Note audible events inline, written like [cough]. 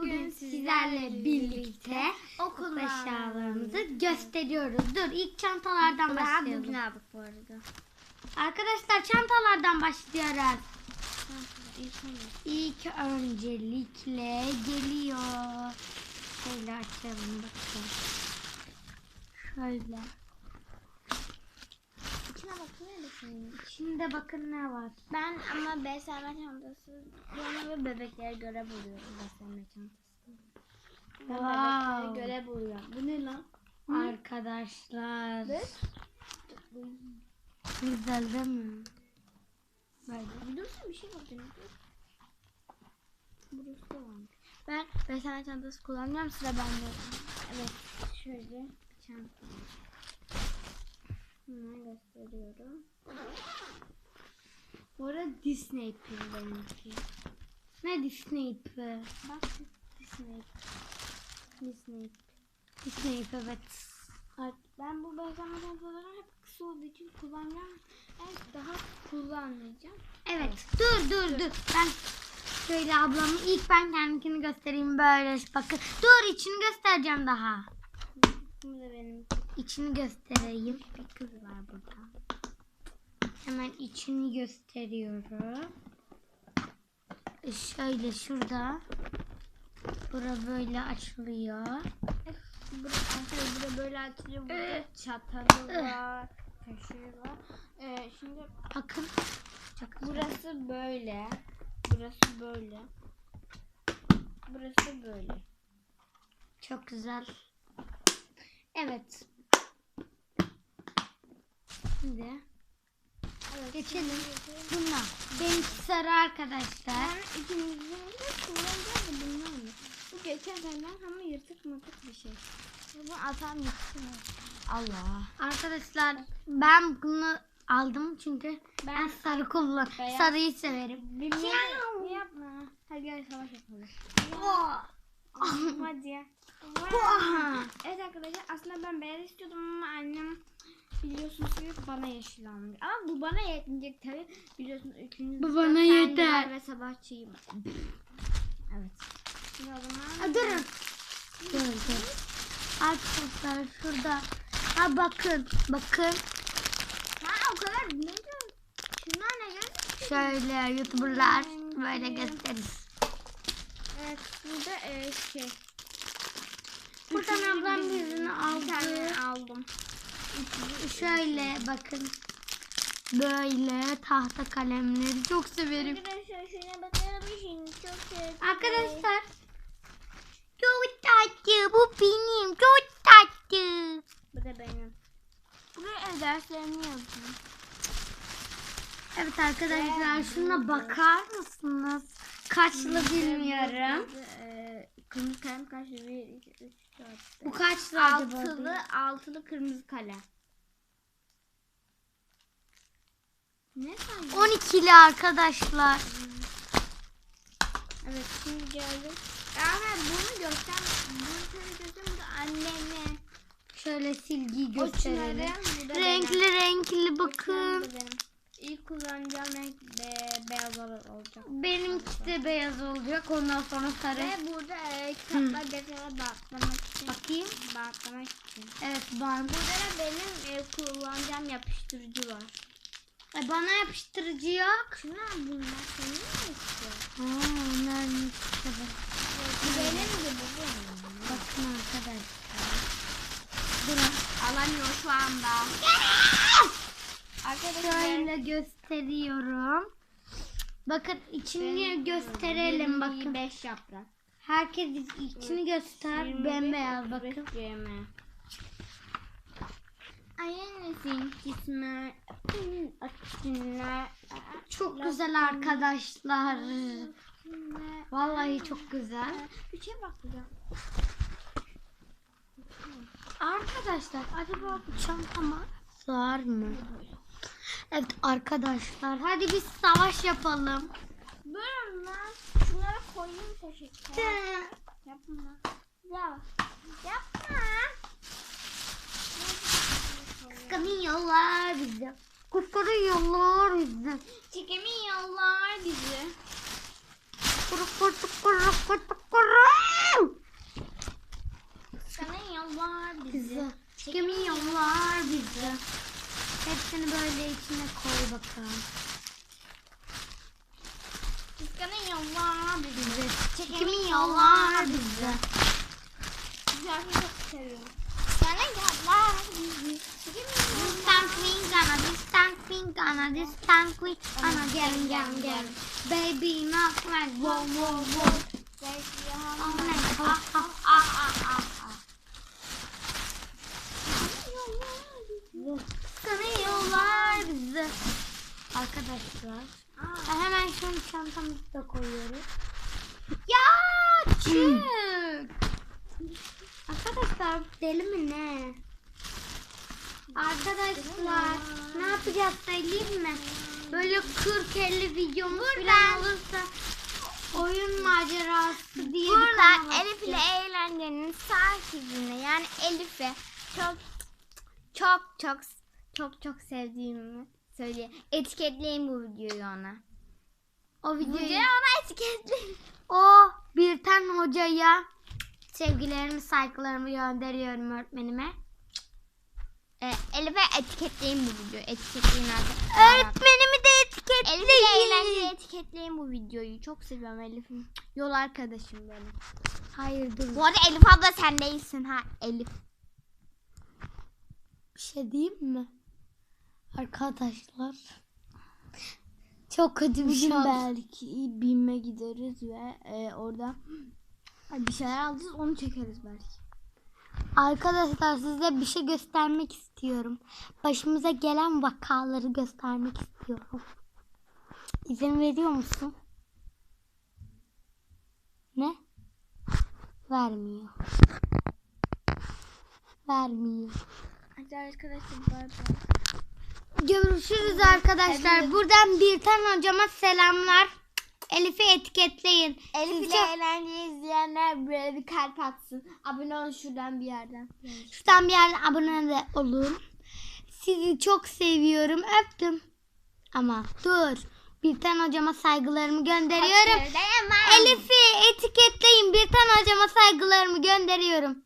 Bugün sizlerle birlikte okul eşyalarımızı gösteriyoruz. Dur ilk çantalardan Daha bugün başlayalım. aldık bu arada. Arkadaşlar çantalardan başlıyoruz. İlk öncelikle geliyor. Şöyle açalım bakın. Şöyle. İçine bakıyor musun? Şimdi bakın ne var. Ben ama beslenme çantası yana ve bebeklere göre buluyorum beslenme çantasını. Ben Wow. bebeklere göre buluyorum. Bu ne lan? Arkadaşlar. Evet. Güzel değil mi? Böyle. Biliyorsun bir şey benim. Burası da varmış. Ben beslenme çantası kullanacağım sıra bende. Evet. Şöyle bir çanta. Hemen gösteriyorum. Bu arada Disney pil benimki. Ne Disney ipi? Bak Disney. Disney. Disney evet. Artık ben bu beslenme çantalarını hep kısa olduğu için kullanacağım. Evet daha kullanmayacağım. Evet. Dur dur dur. Ben şöyle ablamı ilk ben kendimkini göstereyim böyle bakın. Dur içini göstereceğim daha. Bu da benim İçini göstereyim. bir kız var burada. Hemen içini gösteriyorum. E, Şöyle şurada. Bura böyle açılıyor. Burada böyle açılıyor. Burada çatalı var. Kaşığı var. Ee, şimdi Bakın. Burası böyle. Burası böyle. Burası böyle. Çok güzel. Evet. Şimdi Evet, geçelim. şimdi Bunlar. Benimki sarı arkadaşlar. Ben ikimizin de kullanacağım da bunlar mı? Bu geçen seneden ama yırtık mırtık bir şey. Bunu atan gitsin. Allah. Arkadaşlar ben bunu aldım çünkü ben, Ben sarı kullan. Beyaz- Sarıyı severim. bilmiyorum. Yapma. Hadi gel savaş yapalım. Hadi ya. Evet arkadaşlar aslında ben beyaz istiyordum ama annem ki bana yeşil almış. Ama bu bana yetmeyecek tabi. Biliyorsunuz üçüncü Bu bana yeter. ve sabahçıyım. evet. Şimdi o zaman Ha, durun. Dur dur. Arkadaşlar şurada. Ha bakın. Bakın. Ha o kadar ne diyor? Şunlar ne geldi? Şöyle youtuberlar böyle gösterir. Evet burada e, şey. Buradan ablam tane aldı. Şöyle bakın. Böyle tahta kalemleri çok severim. Arkadaşlar şuna bakar mısınız? Çok sevdim. Arkadaşlar. Çok tatlı. Bu benim. Çok tatlı. Bu da benim. Buraya derslerini yazdım. Evet arkadaşlar şuna bakar mısınız? Kaçlı bilmiyorum. Ee, kırmızı kalem kaçlı? 1, 2, 3, 4, Bu kaçlı? Altılı, altılı kırmızı kalem. Ne sandın? 12'li arkadaşlar. Evet şimdi geldim. Ama bunu göster. Bunu şöyle göster. Bu anneme. Şöyle silgiyi gösterelim. Renkli renkli bakın. İlk kullanacağım renk be, beyaz olacak. Benimki de beyaz olacak. Ondan sonra sarı. Ve burada e, kitaplar deftere bağlamak için. Bakayım. Bağlamak için. Evet bant. Burada da benim e, kullanacağım yapıştırıcı var. Ay bana yapıştırıcı yok. Şuna bunlar senin mi Ha onlar ne kadar. Benim gibi bu. Bakın arkadaşlar. Durun. Alamıyor şu anda. Arkadaşlar. Şöyle gösteriyorum. Bakın içini Benim gösterelim bakın. 5 yaprak. Herkes içini göster. Bembeyaz bakın. 25 Aynısın kisme. Çok güzel arkadaşlar. Vallahi çok güzel. Bir şey bakacağım. Arkadaşlar acaba bu çantama sığar mı? Evet arkadaşlar hadi biz savaş yapalım. Durun lan. Şunları koyayım teşekkür. Yapma. Ya. Yapma. Kıskanıyorlar bizi. Kıskanıyorlar bizi. Çekemiyorlar bizi. Kuru kuru kuru kuru kuru. Sanıyorlar bizi. Çekemiyorlar bizi. Hepsini böyle içine koy bakalım. Kıskanıyorlar bizi. Çekemiyorlar bizi. Şarkıyı çok seviyorum. Kıskanıyorlar bizi. This tank we gonna, this tank we gonna, this tank him, get him, get him. Baby, not like whoa, whoa, whoa. Oh my god. Ah, ah, ah, ah, ah, ah. Kıskanıyorlar bizi. Arkadaşlar. Ben hemen şunu çantamızı da koyuyoruz. Ya çık. Arkadaşlar deli mi ne? Arkadaşlar ne yapacağız söyleyeyim mi? Böyle 40-50 videomuz falan olursa oyun macerası diye bir Buradan kanal Elif ile eğlencenin sahibine yani Elif'e çok çok çok çok çok sevdiğimi söyle. Etiketleyin bu videoyu ona. o Videoyu videoyu ona etiketleyin. [laughs] o bir tane hocaya sevgilerimi saygılarımı gönderiyorum öğretmenime. Ee, Elif'e etiketleyin bu videoyu. Etiketleyin artık. Öğretmenimi de Elif ile eğlenceye etiketleyin. etiketleyin bu videoyu. Çok seviyorum Elif'im. Yol arkadaşım benim. Hayır dur. Bu arada Elif abla sen değilsin ha Elif. Bir şey diyeyim mi? Arkadaşlar. Çok kötü bir şey belki BİM'e gideriz ve e, orada bir şeyler alacağız onu çekeriz belki. Arkadaşlar size bir şey göstermek istiyorum. Başımıza gelen vakaları göstermek istiyorum. İzin veriyor musun? Ne? Vermiyor. Vermiyor. Hadi arkadaşlar bay bay. Görüşürüz arkadaşlar. Buradan bir tane hocama selamlar. Elif'i etiketleyin. Elif Siz ile çok- izleyenler böyle bir kalp atsın. Abone olun şuradan bir yerden. Şuradan bir yerden abone de olun. Sizi çok seviyorum. Öptüm. Ama dur. Bir tane hocama saygılarımı gönderiyorum. Elif'i etiketleyin. Bir tane hocama saygılarımı gönderiyorum.